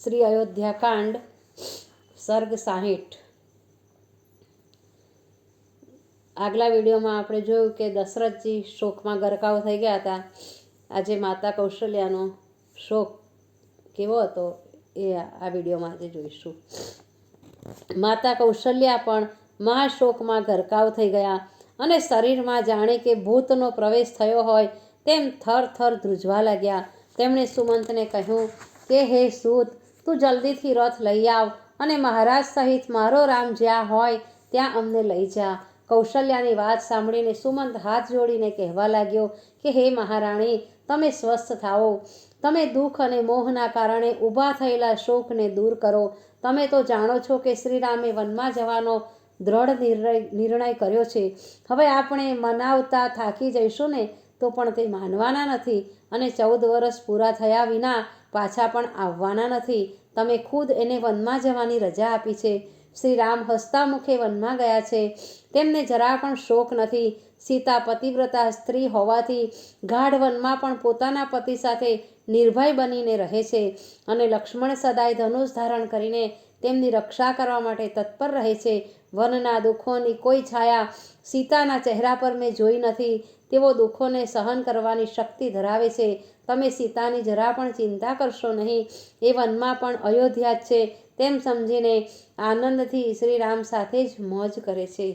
શ્રી અયોધ્યાકાંડ સર્ગ સાહીઠ. આગલા વિડીયોમાં આપણે જોયું કે દશરથજી શોકમાં ગરકાવ થઈ ગયા હતા. આજે માતા કૌશલ્યાનો શોક કેવો હતો એ આ વિડીયોમાં આજે જોઈશું. માતા કૌશલ્યા પણ મહાશોકમાં ગરકાવ થઈ ગયા અને શરીરમાં જાણે કે ભૂતનો પ્રવેશ થયો હોય તેમ થર થર ધ્રુજવા લાગ્યા. તેમણે સુમંતને કહ્યું કે, હે સૂત તું જલ્દીથી રથ લઈ આવ અને મહારાજ સહિત મારો રામ જ્યાં હોય ત્યાં અમને લઈ જા. કૌશલ્યાની વાત સાંભળીને સુમંત હાથ જોડીને કહેવા લાગ્યો કે, હે મહારાણી, તમે સ્વસ્થ થાઓ. તમે દુઃખ અને મોહના કારણે ઊભા થયેલા શોકને દૂર કરો. તમે તો જાણો છો કે શ્રીરામે વનમાં જવાનો દ્રઢ નિર્ણય નિર્ણય કર્યો છે. હવે આપણે મનાવતા થાકી જઈશું ને તો પણ તે માનવાના નથી અને ચૌદ વર્ષ પૂરા થયા વિના પાછા પણ આવવાના નથી. તમે ખુદ એને વનમાં જવાની રજા આપી છે. શ્રી રામ હસતા મુખે વનમાં ગયા છે. તેમને જરા પણ શોક નથી. સીતા પતિવ્રતા સ્ત્રી હોવાથી ગાઢ વનમાં પણ પોતાના પતિ સાથે નિર્ભય બનીને રહે છે અને લક્ષ્મણ સદાય ધનુષ ધારણ કરીને તેમની રક્ષા કરવા માટે તત્પર રહે છે. વનના દુઃખોની કોઈ છાયા સીતાના ચહેરા પર મેં જોઈ નથી. તેઓ દુઃખોને સહન કરવાની શક્તિ ધરાવે છે. તમે સીતાની જરા પણ ચિંતા કરશો નહીં. એ વનમાં પણ અયોધ્યા જ છે. તેમ સમજીને આનંદથી શ્રીરામ સાથે જ મોજ કરે છે.